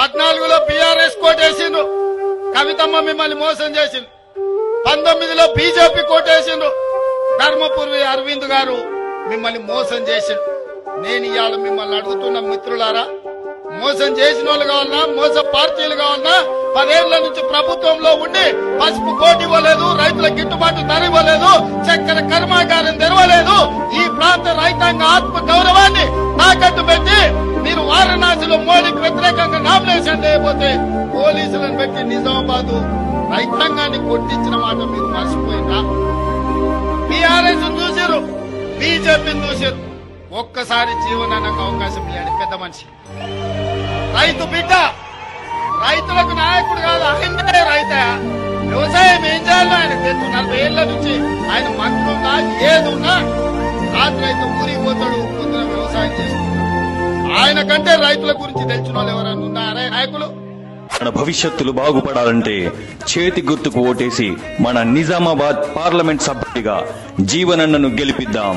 పద్నాలుగులో పిఆర్ఎస్ కోటేసిండు కవితమ్మ మిమ్మల్ని మోసం చేసిండ్రు పంతొమ్మిదిలో బీజేపీ కోటేసిండు ధర్మపురి అరవింద్ గారు మిమ్మల్ని మోసం చేసిండు. నేను ఇవాళ మిమ్మల్ని అడుగుతున్న మిత్రులారా మోసం చేసిన వాళ్ళు కావాలన్నా మోసం పార్టీలు కావాలన్నా పదేళ్ళ నుంచి ప్రభుత్వంలో ఉండి పసుపు కోటి ఇవ్వలేదు రైతుల గిట్టుబాటు ధర ఇవ్వలేదు చక్కెర కర్మాగారం తెరవలేదు ఈ ప్రాంత రైతాంగ ఆత్మ గౌరవాన్ని తాకట్టు పెట్టి మీరు వారణాసిలో మోడీకి వ్యతిరేకంగా నామినేషన్ చేయబోతే పోలీసులను పెట్టి నిజామాబాద్ రైతాంగాన్ని కొట్టించిన మాట మీరు మర్చిపోయిందా టీఆర్ఎస్ చూసారు బీజేపీని చూసారు ఒక్కసారి జీవనానికి అవకాశం ఇవ్వండి పెద్ద మనిషి. రైతు బిడ్డ రైతులకు నాయకుడు కాదు అహిందే రైత. వ్యవసాయం ఏం చేయాలో ఆయన తెలుసు. నలభై ఏళ్ళ నుంచి ఆయన మంత్రి ఉన్నా ఏది ఉన్నా రాత్రి అయితే ఆయన కంటే రైతుల గురించి తెలిసిన వాళ్ళు ఎవరైనా ఉన్నారా? నాయకులు? మన భవిష్యత్తులు బాగుపడాలంటే చేతి గుర్తుకు ఓటేసి మన నిజామాబాద్ పార్లమెంట్ సభ్యుడిగా జీవనన్నను గెలిపిద్దాం.